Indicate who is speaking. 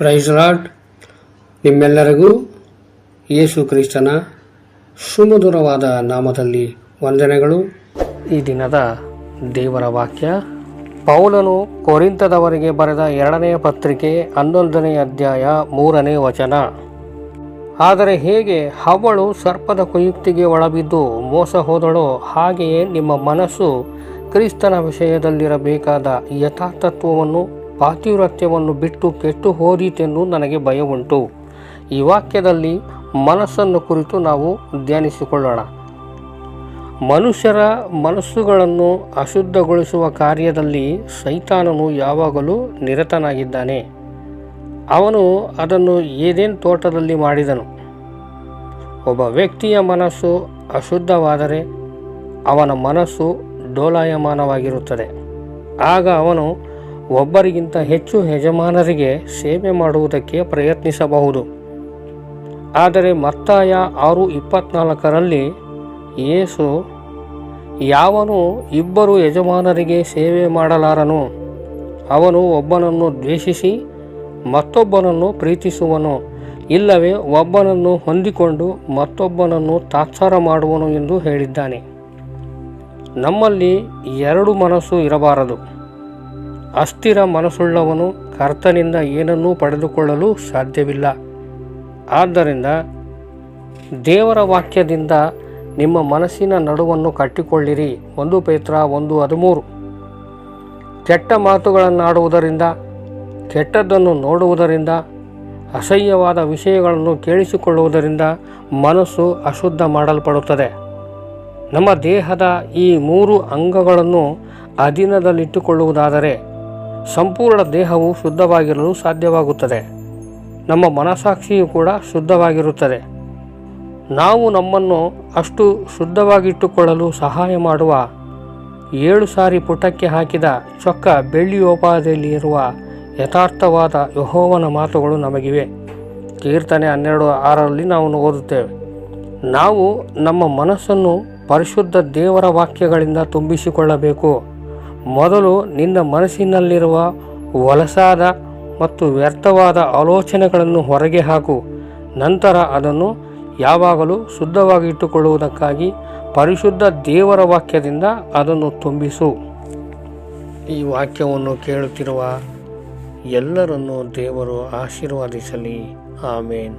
Speaker 1: price Lad ನಿಮ್ಮೆಲ್ಲರಿಗೂ ಯೇಸು ಕ್ರಿಸ್ತನ ಸುಮಧುರವಾದ ನಾಮದಲ್ಲಿ ವಂದನೆಗಳು
Speaker 2: ಈ ದಿನದ ದೇವರ ವಾಕ್ಯ ಪೌಲನು ಕೊರಿಂತದವರಿಗೆ ಬರೆದ ಎರಡನೆಯ ಪತ್ರಿಕೆ ಹನ್ನೊಂದನೇ ಅಧ್ಯಾಯ ಮೂರನೇ ವಚನ ಆದರೆ ಹೇಗೆ ಅವಳು ಸರ್ಪದ ಕುಯುಕ್ತಿಗೆ ಒಳಬಿದ್ದು ಮೋಸ ಹೋದಳೋ ಹಾಗೆಯೇ ನಿಮ್ಮ ಮನಸ್ಸು ಕ್ರಿಸ್ತನ ವಿಷಯದಲ್ಲಿರಬೇಕಾದ ಯಥಾರ್ಥತ್ವವನ್ನು ಪಾತಿವ್ರತ್ಯವನ್ನು ಬಿಟ್ಟು ಕೆಟ್ಟು ಹೋದೀತೆಂದು ನನಗೆ ಭಯವುಂಟು ಈ ವಾಕ್ಯದಲ್ಲಿ ಮನಸ್ಸನ್ನು ಕುರಿತು ನಾವು ಧ್ಯಾನಿಸಿಕೊಳ್ಳೋಣ ಮನುಷ್ಯರ ಮನಸ್ಸುಗಳನ್ನು ಅಶುದ್ಧಗೊಳಿಸುವ ಕಾರ್ಯದಲ್ಲಿ ಸೈತಾನನು ಯಾವಾಗಲೂ ನಿರತನಾಗಿದ್ದಾನೆ ಅವನು ಅದನ್ನು ಏನೇನು ತೋಟದಲ್ಲಿ ಮಾಡಿದನು ಒಬ್ಬ ವ್ಯಕ್ತಿಯ ಮನಸ್ಸು ಅಶುದ್ಧವಾದರೆ ಅವನ ಮನಸ್ಸು ಡೋಲಾಯಮಾನವಾಗಿರುತ್ತದೆ ಆಗ ಅವನು ಒಬ್ಬರಿಗಿಂತ ಹೆಚ್ಚು ಯಜಮಾನರಿಗೆ ಸೇವೆ ಮಾಡುವುದಕ್ಕೆ ಪ್ರಯತ್ನಿಸಬಹುದು ಆದರೆ ಮತ್ತಾಯ ಆರು ಇಪ್ಪತ್ನಾಲ್ಕರಲ್ಲಿ ಯೇಸು ಯಾವನು ಇಬ್ಬರು ಯಜಮಾನರಿಗೆ ಸೇವೆ ಮಾಡಲಾರನು ಅವನು ಒಬ್ಬನನ್ನು ದ್ವೇಷಿಸಿ ಮತ್ತೊಬ್ಬನನ್ನು ಪ್ರೀತಿಸುವನು ಇಲ್ಲವೇ ಒಬ್ಬನನ್ನು ಹೊಂದಿಕೊಂಡು ಮತ್ತೊಬ್ಬನನ್ನು ತಾತ್ಸಾರ ಮಾಡುವನು ಎಂದು ಹೇಳಿದ್ದಾನೆ ನಮ್ಮಲ್ಲಿ ಎರಡು ಮನಸ್ಸು ಇರಬಾರದು ಅಸ್ಥಿರ ಮನಸ್ಸುಳ್ಳವನು ಕರ್ತನಿಂದ ಏನನ್ನೂ ಪಡೆದುಕೊಳ್ಳಲು ಸಾಧ್ಯವಿಲ್ಲ ಆದ್ದರಿಂದ ದೇವರ ವಾಕ್ಯದಿಂದ ನಿಮ್ಮ ಮನಸ್ಸಿನ ನಡುವನ್ನು ಕಟ್ಟಿಕೊಳ್ಳಿರಿ ಒಂದು ಪೇತ್ರ ಒಂದು ಹದಿಮೂರು ಕೆಟ್ಟ ಮಾತುಗಳನ್ನಾಡುವುದರಿಂದ ಕೆಟ್ಟದ್ದನ್ನು ನೋಡುವುದರಿಂದ ಅಸಹ್ಯವಾದ ವಿಷಯಗಳನ್ನು ಕೇಳಿಸಿಕೊಳ್ಳುವುದರಿಂದ ಮನಸ್ಸು ಅಶುದ್ಧ ಮಾಡಲ್ಪಡುತ್ತದೆ ನಮ್ಮ ದೇಹದ ಈ ಮೂರು ಅಂಗಗಳನ್ನು ಅಧೀನದಲ್ಲಿಟ್ಟುಕೊಳ್ಳುವುದಾದರೆ ಸಂಪೂರ್ಣ ದೇಹವು ಶುದ್ಧವಾಗಿರಲು ಸಾಧ್ಯವಾಗುತ್ತದೆ ನಮ್ಮ ಮನಸಾಕ್ಷಿಯು ಕೂಡ ಶುದ್ಧವಾಗಿರುತ್ತದೆ ನಾವು ನಮ್ಮನ್ನು ಅಷ್ಟು ಶುದ್ಧವಾಗಿಟ್ಟುಕೊಳ್ಳಲು ಸಹಾಯ ಮಾಡುವ ಏಳು ಸಾರಿ ಪುಟಕ್ಕೆ ಹಾಕಿದ ಚೊಕ್ಕ ಬೆಳ್ಳಿಯೋಪಾದಿಯಲ್ಲಿ ಇರುವ ಯಥಾರ್ಥವಾದ ಯಹೋವನ ಮಾತುಗಳು ನಮಗಿವೆ ಕೀರ್ತನೆ ಹನ್ನೆರಡು ಆರರಲ್ಲಿ ನಾವು ಓದುತ್ತೇವೆ ನಾವು ನಮ್ಮ ಮನಸ್ಸನ್ನು ಪರಿಶುದ್ಧ ದೇವರ ವಾಕ್ಯಗಳಿಂದ ತುಂಬಿಸಿಕೊಳ್ಳಬೇಕು ಮೊದಲು ನಿನ್ನ ಮನಸ್ಸಿನಲ್ಲಿರುವ ವಲಸಾದ ಮತ್ತು ವ್ಯರ್ಥವಾದ ಆಲೋಚನೆಗಳನ್ನು ಹೊರಗೆ ಹಾಕು ನಂತರ ಅದನ್ನು ಯಾವಾಗಲೂ ಶುದ್ಧವಾಗಿ ಇಟ್ಟುಕೊಳ್ಳುವುದಕ್ಕಾಗಿ ಪರಿಶುದ್ಧ ದೇವರ ವಾಕ್ಯದಿಂದ ಅದನ್ನು ತುಂಬಿಸು
Speaker 1: ಈ ವಾಕ್ಯವನ್ನು ಕೇಳುತ್ತಿರುವ ಎಲ್ಲರನ್ನು ದೇವರು ಆಶೀರ್ವಾದಿಸಲಿ ಆಮೇನ್